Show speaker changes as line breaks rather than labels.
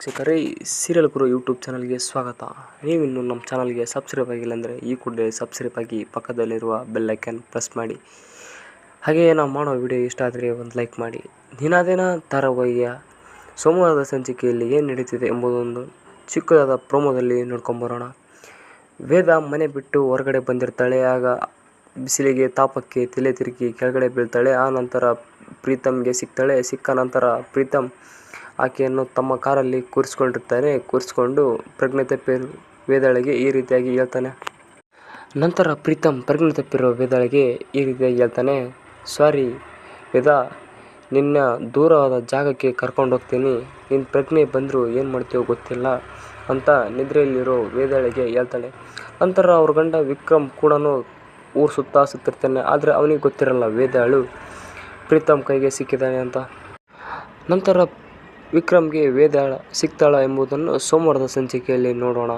ವೀಕ್ಷಕರೇ ಸೀರಿಯಲ್ ಗುರು ಯೂಟ್ಯೂಬ್ ಚಾನಲ್ಗೆ ಸ್ವಾಗತ. ನೀವಿನ್ನು ನಮ್ಮ ಚಾನಲ್ಗೆ ಸಬ್ಸ್ಕ್ರೈಬ್ ಆಗಿಲ್ಲ ಅಂದರೆ ಈ ಕೂಡಲೇ ಸಬ್ಸ್ಕ್ರೈಬ್ ಆಗಿ ಪಕ್ಕದಲ್ಲಿರುವ ಬೆಲ್ಲೈಕನ್ ಪ್ರೆಸ್ ಮಾಡಿ. ಹಾಗೆಯೇ ನಾವು ಮಾಡೋ ವಿಡಿಯೋ ಇಷ್ಟ ಆದರೆ ಒಂದು ಲೈಕ್ ಮಾಡಿ. ದಿನಾದಿನ ಧಾರಾವಾಹಿಯ ಸೋಮವಾರದ ಸಂಚಿಕೆಯಲ್ಲಿ ಏನು ನಡೀತಿದೆ ಎಂಬುದೊಂದು ಚಿಕ್ಕದಾದ ಪ್ರೋಮೋದಲ್ಲಿ ನೋಡ್ಕೊಂಬರೋಣ ವೇದ ಮನೆ ಬಿಟ್ಟು ಹೊರಗಡೆ ಬಂದಿರ್ತಾಳೆ, ಆಗ ಬಿಸಿಲಿಗೆ ತಾಪಕ್ಕೆ ತಲೆ ತಿರುಗಿ ಕೆಳಗಡೆ ಬೀಳ್ತಾಳೆ, ಆ ನಂತರ ಪ್ರೀತಮ್ಗೆ ಸಿಗ್ತಾಳೆ, ಸಿಕ್ಕ ನಂತರ ಪ್ರೀತಮ್ ಆಕೆಯನ್ನು ತಮ್ಮ ಕಾರಲ್ಲಿ ಕೂರಿಸ್ಕೊಂಡಿರ್ತಾನೆ. ಕೂರಿಸ್ಕೊಂಡು ಪ್ರಜ್ಞೆ ತಪ್ಪಿರೋ ವೇದಾಳಿಗೆ ಈ ರೀತಿಯಾಗಿ ಹೇಳ್ತಾನೆ. ನಂತರ ಪ್ರೀತಮ್ ಪ್ರಜ್ಞೆ ತಪ್ಪಿರೋ ವೇದಾಳಿಗೆ ಈ ರೀತಿಯಾಗಿ ಹೇಳ್ತಾನೆ ಸಾರಿ ವೇದ, ನಿನ್ನ ದೂರವಾದ ಜಾಗಕ್ಕೆ ಕರ್ಕೊಂಡು ಹೋಗ್ತೀನಿ. ನಿನ್ನ ಪ್ರಜ್ಞೆ ಬಂದರೂ ಏನು ಮಾಡ್ತೀವೋ ಗೊತ್ತಿಲ್ಲ ಅಂತ ನಿದ್ರೆಯಲ್ಲಿರೋ ವೇದಾಳಿಗೆ ಹೇಳ್ತಾಳೆ ನಂತರ ಅವ್ರ ಗಂಡ ವಿಕ್ರಮ್ ಕೂಡ ಊರು ಸುತ್ತಾ ಸುತ್ತಿರ್ತಾನೆ. ಆದರೆ ಅವನಿಗೆ ಗೊತ್ತಿರಲ್ಲ ವೇದಾಳು ಪ್ರೀತಮ್ ಕೈಗೆ ಸಿಕ್ಕಿದ್ದಾನೆ ಅಂತ. ನಂತರ ವಿಕ್ರಮ್ಗೆ ವೇದಾಳ ಸಿಗ್ತಾಳ ಎಂಬುದನ್ನು ಸೋಮವಾರದ ಸಂಚಿಕೆಯಲ್ಲಿ ನೋಡೋಣ.